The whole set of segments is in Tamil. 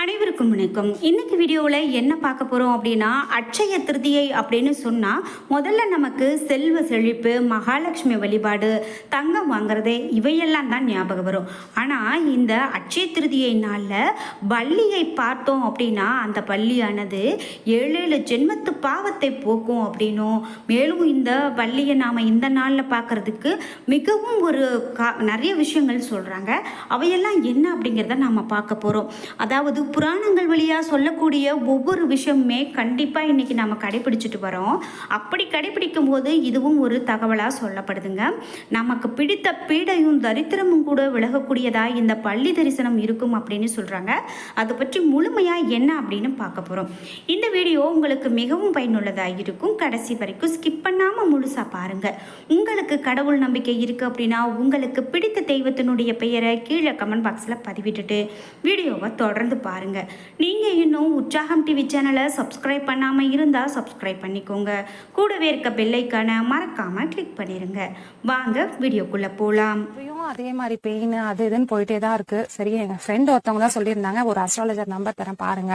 அனைவருக்கும் வணக்கம். இன்னைக்கு வீடியோவில் என்ன பார்க்க போகிறோம் அப்படின்னா அட்சய திருதியை அப்படின்னு சொன்னால் முதல்ல நமக்கு செல்வ செழிப்பு மகாலட்சுமி வழிபாடு தங்கம் வாங்குறது இவையெல்லாம் தான் ஞாபகம் வரும். ஆனால் இந்த அட்சய திருதியை நாளில் பள்ளியை பார்த்தோம் அப்படின்னா அந்த பள்ளியானது ஏழு ஏழு ஜென்மத்து பாவத்தை போக்கும் அப்படின்னும். மேலும் இந்த பள்ளியை நாம் இந்த நாளில் பார்க்கறதுக்கு மிகவும் ஒரு கா நிறைய விஷயங்கள் சொல்கிறாங்க அவையெல்லாம் என்ன அப்படிங்கிறத நாம் பார்க்க போகிறோம் அதாவது புராணங்கள் வழியாக சொல்லக்கூடிய ஒவ்வொரு விஷயமுமே கண்டிப்பாக இன்றைக்கி நம்ம கடைபிடிச்சிட்டு வரோம். அப்படி கடைபிடிக்கும் போது இதுவும் ஒரு தகவலாக சொல்லப்படுதுங்க. நமக்கு பிடித்த பீடையும் தரித்திரமும் கூட விலகக்கூடியதாக இந்த பள்ளி தரிசனம் இருக்கும் அப்படின்னு சொல்கிறாங்க அதை பற்றி முழுமையாக என்ன அப்படின்னு பார்க்க போகிறோம் இந்த வீடியோ உங்களுக்கு மிகவும் பயனுள்ளதாக இருக்கும். கடைசி வரைக்கும் ஸ்கிப் பண்ணாமல் முழுசாக பாருங்கள் உங்களுக்கு கடவுள் நம்பிக்கை இருக்குது அப்படின்னா உங்களுக்கு பிடித்த தெய்வத்தினுடைய பெயரை கீழே கமெண்ட் பாக்ஸில் பதிவிட்டுட்டு வீடியோவை தொடர்ந்து பாருங்கள் நீங்கள் இன்னும் உற்சாகம் டிவி சேனலை சப்ஸ்கிரைப் பண்ணாமல் இருந்தால் சப்ஸ்கிரைப் பண்ணிக்கோங்க. கூடவே இருக்க பெல்லைக்கான மறக்காமல் கிளிக் பண்ணிடுங்க வாங்க வீடியோக்குள்ளே போகலாம் அதே மாதிரி பெயின் அது இதுன்னு போயிட்டே தான் இருக்கு. சரி எங்க ஃப்ரெண்ட் ஒருத்தவங்க தான் சொல்லியிருந்தாங்க. ஒரு அஸ்ட்ராலஜர் நம்பர் தரேன் பாருங்க.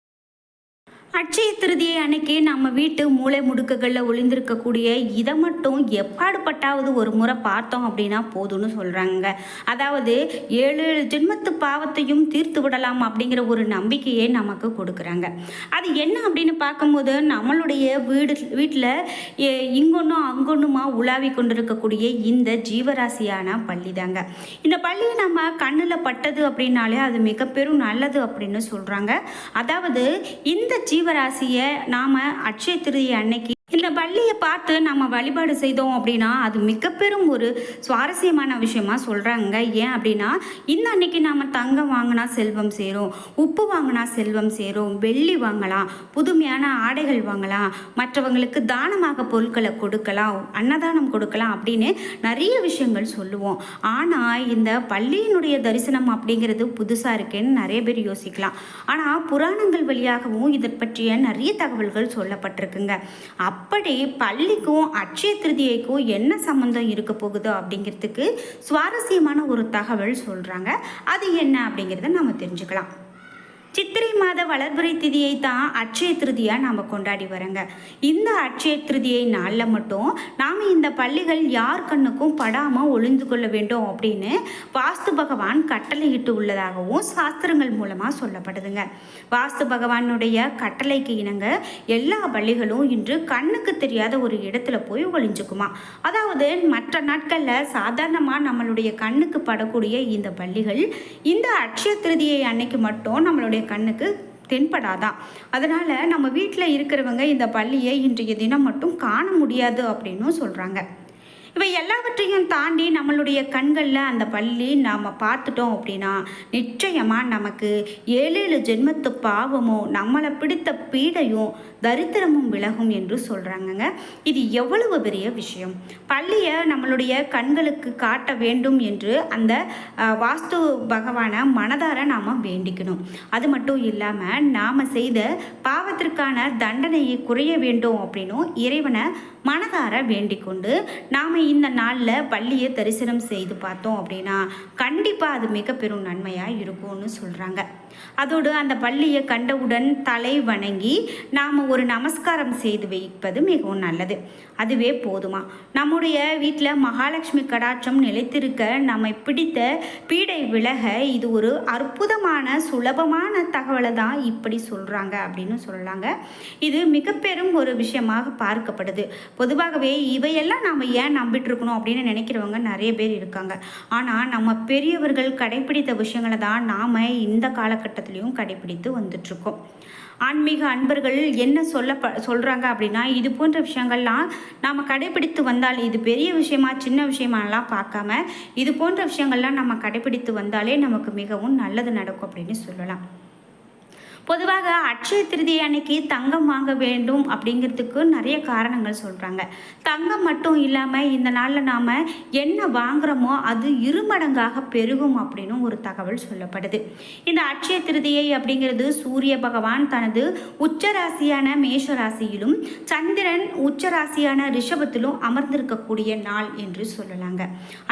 அட்சய திருதியை அன்னைக்கு நம்ம வீட்டு மூளை முடுக்குகளில் ஒளிந்திருக்கக்கூடிய இதை மட்டும் எப்பாடுபட்டாவது ஒரு முறை பார்த்தோம் அப்படின்னா போதும்னு சொல்கிறாங்க அதாவது ஏழு ஏழு ஜென்மத்து பாவத்தையும் தீர்த்து விடலாம் அப்படிங்கிற ஒரு நம்பிக்கையை நமக்கு கொடுக்குறாங்க. அது என்ன அப்படின்னு பார்க்கும்போது நம்மளுடைய வீடு வீட்டில் இங்கொன்னும் அங்கொன்னுமா உலாவி கொண்டிருக்கக்கூடிய இந்த ஜீவராசியான பள்ளி தாங்க இந்த பள்ளியை நம்ம கண்ணில் பட்டது அப்படின்னாலே அது மிக பெரும் நல்லது அப்படின்னு சொல்கிறாங்க அதாவது இந்த ஜீ ஜீவராசியை நாம் அட்சய திருதி அன்னைக்கு இந்த பள்ளியை பார்த்து நம்ம வழிபாடு செய்தோம் அப்படின்னா அது மிக பெரும் ஒரு சுவாரஸ்யமான விஷயமா சொல்கிறாங்க ஏன் அப்படின்னா இந்த அன்னைக்கு நாம் தங்கம் வாங்கினா செல்வம் சேரும் உப்பு வாங்கினா செல்வம் சேரும் வெள்ளி வாங்கலாம் புதுமையான ஆடைகள் வாங்கலாம் மற்றவங்களுக்கு தானமாக பொருட்களை கொடுக்கலாம் அன்னதானம் கொடுக்கலாம் அப்படின்னு நிறைய விஷயங்கள் சொல்லுவோம். ஆனால் இந்த பள்ளியினுடைய தரிசனம் அப்படிங்கிறது புதுசாக இருக்கேன்னு நிறைய பேர் யோசிக்கலாம். ஆனால் புராணங்கள் வழியாகவும் இதை பற்றிய நிறைய தகவல்கள் சொல்லப்பட்டிருக்குங்க. அப்படி பள்ளிக்கும் அட்சய திருதியைக்கும் என்ன சம்மந்தம் இருக்க போகுது அப்படிங்கிறதுக்கு சுவாரஸ்யமான ஒரு தகவல் சொல்கிறாங்க அது என்ன அப்படிங்கிறத நம்ம தெரிஞ்சுக்கலாம். சித்திரை மாத வளர்பிறை திதியை தான் அட்சய திருதியாக நாம் கொண்டாடி வரோங்க இந்த அட்சய திருதியை நாளில் மட்டும் நாம் இந்த பள்ளிகள் யார் கண்ணுக்கும் படாமல் ஒளிந்து கொள்ள வேண்டும் அப்படின்னு வாஸ்து பகவான் கட்டளையிட்டு உள்ளதாகவும் சாஸ்திரங்கள் மூலமாக சொல்லப்படுதுங்க. வாஸ்து பகவானுடைய கட்டளைக்கு இணங்க எல்லா பள்ளிகளும் இன்று கண்ணுக்கு தெரியாத ஒரு இடத்துல போய் ஒளிஞ்சுக்குமா. அதாவது மற்ற நாட்களில் சாதாரணமாக நம்மளுடைய கண்ணுக்கு படக்கூடிய இந்த பள்ளிகள் இந்த அட்சய திருதியை அன்னைக்கு மட்டும் நம்மளுடைய கண்ணுக்கு தென்படாதான் அதனால் நம்ம வீட்டில் இருக்கிறவங்க இந்த பள்ளியை இன்றைய தினம் மட்டும் காண முடியாது அப்படின்னும் சொல்கிறாங்க இவை எல்லாவற்றையும் தாண்டி நம்மளுடைய கண்களில் அந்த பள்ளி நாம் பார்த்துட்டோம் அப்படின்னா நிச்சயமாக நமக்கு ஏழு ஏழு ஜென்மத்து பாவமும் நம்மளை பிடித்த பீடையும் தரித்திரமும் விலகும் என்று சொல்கிறாங்கங்க இது எவ்வளவு பெரிய விஷயம். பள்ளியை நம்மளுடைய கண்களுக்கு காட்ட வேண்டும் என்று அந்த வாஸ்து பகவானை மனதார நாம் வேண்டிக்கணும். அது மட்டும் இல்லாமல் நாம் செய்த பாவத்திற்கான தண்டனையை குறைய வேண்டும் அப்படின்னும் இறைவனை மனதார வேண்டிக்கொண்டு நாம் இந்த நாளில் பள்ளியை தரிசனம் செய்து பார்த்தோம் அப்படின்னா கண்டிப்பாக அது மிக பெரும் நன்மையாக இருக்கும்னு சொல்கிறாங்க அதோடு அந்த பள்ளியை கண்டவுடன் தலை வணங்கி நாம் ஒரு நமஸ்காரம் செய்து வைப்பது மிகவும் நல்லது. அதுவே போதுமா? நம்முடைய வீட்டில் மகாலட்சுமி கடாட்சம் நிலைத்திருக்க நம்மை பிடித்த பீடை விலக இது ஒரு அற்புதமான சுலபமான தகவலை தான் இப்படி சொல்கிறாங்க அப்படின்னு சொல்லலாங்க. இது மிக பெரும் ஒரு விஷயமாக பார்க்கப்படுது. பொதுவாகவே இவையெல்லாம் நாம் ஏன் ஹேபிட் இருக்கணும் அப்படின்னு நினைக்கிறவங்க நிறைய பேர் இருக்காங்க. ஆனால் நம்ம பெரியவர்கள் கடைப்பிடித்த விஷயங்களை தான் நாம் இந்த காலகட்டத்திலையும் கடைப்பிடித்து வந்துட்ருக்கோம் ஆன்மீக அன்பர்கள் என்ன சொல்ல சொல்கிறாங்க அப்படின்னா இது போன்ற விஷயங்கள்லாம் நாம் கடைபிடித்து வந்தால் இது பெரிய விஷயமா சின்ன விஷயமாலாம் பார்க்காம இது போன்ற விஷயங்கள்லாம் நம்ம கடைபிடித்து வந்தாலே நமக்கு மிகவும் நல்லது நடக்கும் அப்படின்னு சொல்லலாம். பொதுவாக அட்சய திருதி அன்னைக்கு தங்கம் வாங்க வேண்டும் அப்படிங்கிறதுக்கு நிறைய காரணங்கள் சொல்கிறாங்க தங்கம் மட்டும் இல்லாமல் இந்த நாளில் நாம் என்ன வாங்குறோமோ அது இருமடங்காக பெருகும் அப்படின்னு ஒரு தகவல் சொல்லப்படுது. இந்த அட்சய திருதியை அப்படிங்கிறது சூரிய பகவான் தனது உச்சராசியான மேஷ ராசியிலும் சந்திரன் உச்சராசியான ரிஷபத்திலும் அமர்ந்திருக்கக்கூடிய நாள் என்று சொல்லலாங்க.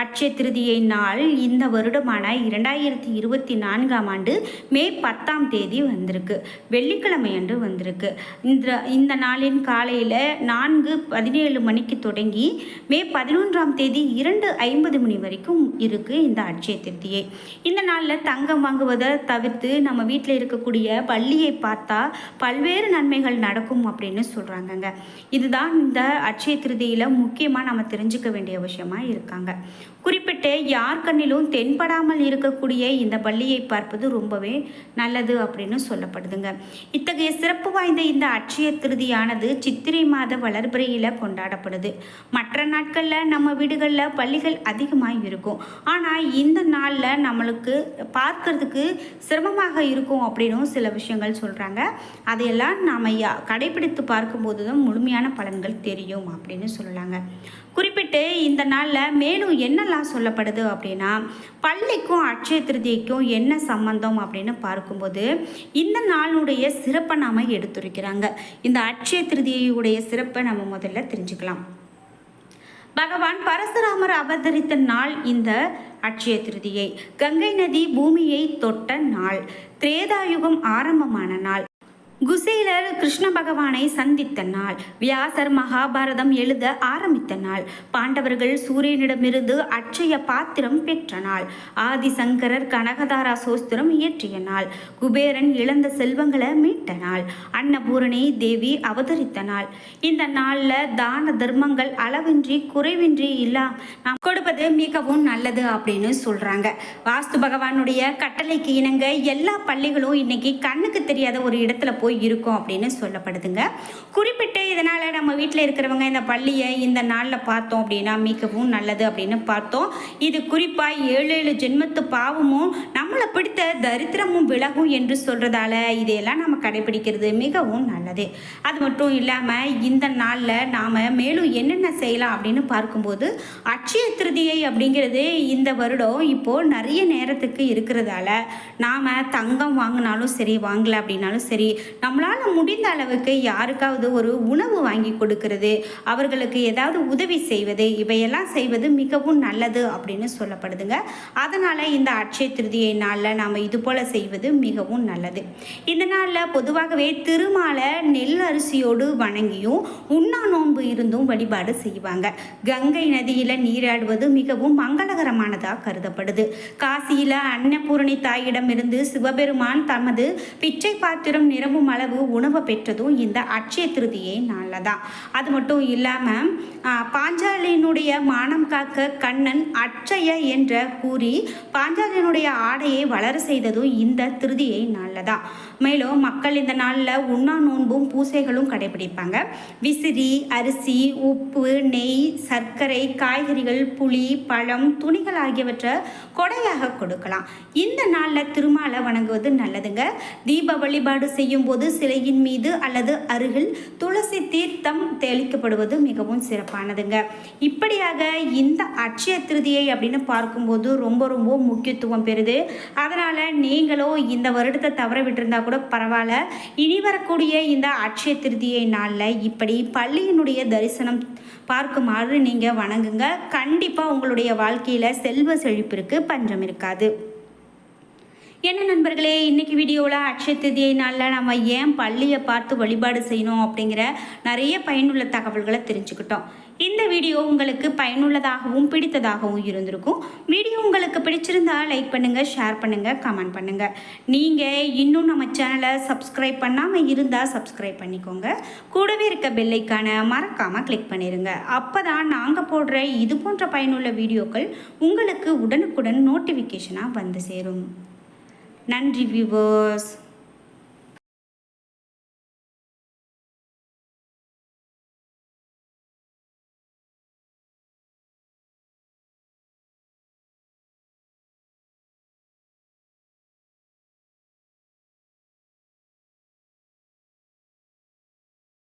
அட்சய திருதியை நாள் இந்த வருடமான இரண்டாயிரத்தி இருபத்தி நான்காம் ஆண்டு மே பத்தாம் தேதி வந்திருக்கு. வெள்ளிக்கிழமை அன்று வந்திருக்கு. இந்த இந்த நாளின் காலையில் நான்கு பதினேழு மணிக்கு தொடங்கி மே பதினொன்றாம் தேதி இரண்டு ஐம்பது மணி வரைக்கும் இருக்குது இந்த அட்சய திருதியை இந்த நாளில் தங்கம் வாங்குவதை தவிர்த்து நம்ம வீட்டில் இருக்கக்கூடிய பள்ளியை பார்த்தா பல்வேறு நன்மைகள் நடக்கும் அப்படின்னு சொல்கிறாங்கங்க இதுதான் இந்த அட்சய திருதியில் முக்கியமாக நம்ம தெரிஞ்சுக்க வேண்டிய விஷயமா இருக்காங்க. குறிப்பிட்டு யார் கண்ணிலும் தென்படாமல் இருக்கக்கூடிய இந்த பள்ளியை பார்ப்பது ரொம்பவே நல்லது அப்படின்னு சொல்லப்படுதுங்க இத்தகைய சிறப்பு வாய்ந்த இந்த அட்சய திருதியானது சித்திரை மாத வளர்பிறையில் கொண்டாடப்படுது. மற்ற நாட்களில் நம்ம வீடுகளில் பள்ளிகள் அதிகமாக இருக்கும். ஆனால் இந்த நாளில் நம்மளுக்கு பார்க்கறதுக்கு சிரமமாக இருக்கும் அப்படின்னும் சில விஷயங்கள் சொல்கிறாங்க அதையெல்லாம் நாம் கடைபிடித்து பார்க்கும்போது தான் முழுமையான பலன்கள் தெரியும் அப்படின்னு சொல்லலாங்க குறிப்பிட்டு இந்த நாளில் மேலும் என்னெல்லாம் சொல்லப்படுது அப்படின்னா பள்ளிக்கும் அட்சய திருதிக்கும் என்ன சம்பந்தம் அப்படின்னு பார்க்கும்போது இந்த நாளுடைய சிறப்பை நாம் எடுத்துரைக்கிறாங்க. இந்த அட்சய திருதியுடைய சிறப்பை நம்ம முதல்ல தெரிஞ்சுக்கலாம். பகவான் பரசுராமர் அவதரித்த நாள் இந்த அட்சய திருதியை. கங்கை நதி பூமியை தொட்ட நாள். திரேதாயுகம் ஆரம்பமான நாள். குசேலர் கிருஷ்ண பகவானை சந்தித்த நாள். வியாசர் மகாபாரதம் எழுத ஆரம்பித்த நாள். பாண்டவர்கள் சூரியனிடமிருந்து அட்சய பாத்திரம் பெற்ற நாள். ஆதிசங்கரர் கனகதாரா சோஸ்திரம் இயற்றிய நாள். குபேரன் இழந்த செல்வங்களை மீட்ட நாள். அன்னபூரணி தேவி அவதரித்த நாள். இந்த நாளில் தான தர்மங்கள் அளவின்றி குறைவின்றி இல்லா நாம் கொடுப்பது மிகவும் நல்லது அப்படின்னு சொல்றாங்க. வாஸ்து பகவானுடைய கட்டளைக்கு இணங்க எல்லா பள்ளிகளும் இன்னைக்கு கண்ணுக்கு தெரியாத ஒரு இடத்துல போய் இருக்கும் அப்படின்னு சொல்லப்படுதுங்க. குறிப்பிட்டு இதனால் நம்ம வீட்டில் இருக்கிறவங்க இந்த பள்ளியை இந்த நாளில் பார்த்தோம் அப்படின்னா மிகவும் நல்லது அப்படின்னு பார்த்தோம். இது குறிப்பாக ஏழு ஏழு ஜென்மத்து பாவமும் நம்மளை பிடித்த தரித்திரமும் விலகும் என்று சொல்கிறதால இதையெல்லாம் நம்ம கடைபிடிக்கிறது மிகவும் நல்லது. அது மட்டும் இல்லாமல் இந்த நாளில் நாம் மேலும் என்னென்ன செய்யலாம் அப்படின்னு பார்க்கும்போது அட்சய திருதியை அப்படிங்கிறது இந்த வருடம் இப்போது நிறைய நேரத்துக்கு இருக்கிறதால நாம் தங்கம் வாங்கினாலும் சரி வாங்கலை அப்படின்னாலும் சரி நம்மளால் முடிந்த அளவுக்கு யாருக்காவது ஒரு உணவு வாங்கி கொடுக்கறது அவர்களுக்கு ஏதாவது உதவி செய்வது இவையெல்லாம் செய்வது மிகவும் நல்லது அப்படின்னு சொல்லப்படுதுங்க. அதனால் இந்த அட்சய திருதியை நாளில் நாம் இது போல் செய்வது மிகவும் நல்லது. இந்த நாளில் பொதுவாகவே திருமாலை நெல் அரிசியோடு வணங்கியும் உண்ணா நோன்பு இருந்தும் வழிபாடு செய்வாங்க. கங்கை நதியில் நீராடுவது மிகவும் மங்களகரமானதாக கருதப்படுது. காசியில் அன்னபூரணி தாயிடமிருந்து சிவபெருமான் தமது பிச்சை பாத்திரம் நிரம்பும் அளவு உணவை பெற்றதும் இந்த அட்சய திருதியை நாளில் தான் அது மட்டும் இல்லாமல் பாஞ்சாலியினுடைய மானம் காக்க கண்ணன் அட்சய என்ற கூறி பாஞ்சாலியினுடைய ஆடையை வளர செய்ததும் இந்த திருதியை நாளில் தான் மேலும் மக்கள் இந்த நாளில் உண்ணா நோன்பும் பூசைகளும் கடைபிடிப்பாங்க. விசிறி அரிசி உப்பு நெய் சர்க்கரை காய்கறிகள் புளி பழம் துணிகள் ஆகியவற்றை கொடையாக கொடுக்கலாம். இந்த நாளில் திருமாலை வணங்குவது நல்லதுங்க. தீப வழிபாடு செய்யும் போது சிலையின் மீது அல்லது அருகில் துளசி தீர்த்தம் தெளிக்கப்படுவது மிகவும் சிறப்பானதுங்க. இப்படியாக இந்த அட்சய திருதியை அப்படின்னு பார்க்கும்போது ரொம்ப ரொம்ப முக்கியத்துவம் பெறுது. அதனால் நீங்களும் இந்த வருடத்தை தவற விட்டிருந்தா கூட பரவாயில்ல. இனி வரக்கூடிய இந்த அட்சய திருதியை நாளில் இப்படி பள்ளியினுடைய தரிசனம் பார்க்குமாறு நீங்கள் வணங்குங்க. கண்டிப்பாக உங்களுடைய வாழ்க்கையில் செல்வ செழிப்பிற்கு பஞ்சம் இருக்காது. என்ன நண்பர்களே இன்னைக்கு வீடியோவில் அக்ஷய திதியை நாளில் நம்ம ஏன் பள்ளியை பார்த்து வழிபாடு செய்யணும் அப்படிங்கிற நிறைய பயனுள்ள தகவல்களை தெரிஞ்சுக்கிட்டோம். இந்த வீடியோ உங்களுக்கு பயனுள்ளதாகவும் பிடித்ததாகவும் இருந்திருக்கும். வீடியோ உங்களுக்கு பிடிச்சிருந்தா லைக் பண்ணுங்கள் ஷேர் பண்ணுங்கள் கமெண்ட் பண்ணுங்கள் நீங்கள் இன்னும் நம்ம சேனலை சப்ஸ்கிரைப் பண்ணாமல் இருந்தால் சப்ஸ்கிரைப் பண்ணிக்கோங்க. கூடவே இருக்க பெல்லைக்கான மறக்காமல் கிளிக் பண்ணிடுங்க அப்போ தான் நாங்கள் போடுற இது போன்ற பயனுள்ள வீடியோக்கள் உங்களுக்கு உடனுக்குடன் நோட்டிஃபிகேஷனாக வந்து சேரும். நன்றி வியூவர்ஸ்